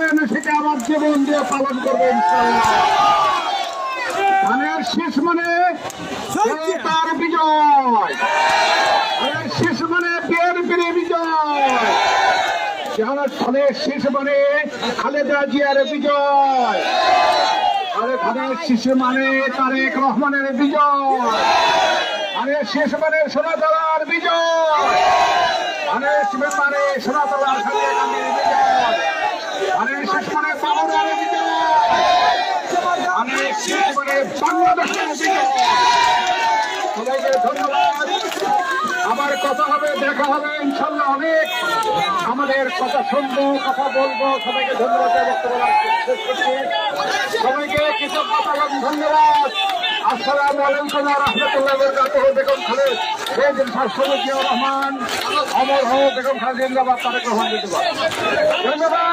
করবেন সেটা আমার জীবন দিয়ে পালন করব ধানের শীষ মানে তার বিজয়। শীষ মানে বিএনপির বিজয়। ধানের শীষ মানে খালেদা জিয়ার বিজয়। আরে ধানের শীষ মানে তারেক রহমানের বিজয়। আরে শেষ মানে সোনাতলার বিজয়। আরে শেষ মানে সোনাতলার গান্ধীর বিজয় আরে শেষ মানে বাবুরের বিজয় আরে শেষ মানে বাংলাদেশের সবাইকে ধন্যবাদ। আমার কথা হবে, দেখা হবে, ইনশাল্লাহ অনেক। আমাদের কথা শুনব, কথা বলব। সবাইকে ধন্যবাদ সবাইকে কৃতজ্ঞতা এবং ধন্যবাদ। আসসালামু আলাইকুম রাহমাতুল্লাহি বারাকাতুহু। বেগম খালেদ বেগম শাহ রহমান, অমর হোক, বেগম খালেদ জিন্দাবাদ, তারেক রহমান ধন্যবাদ।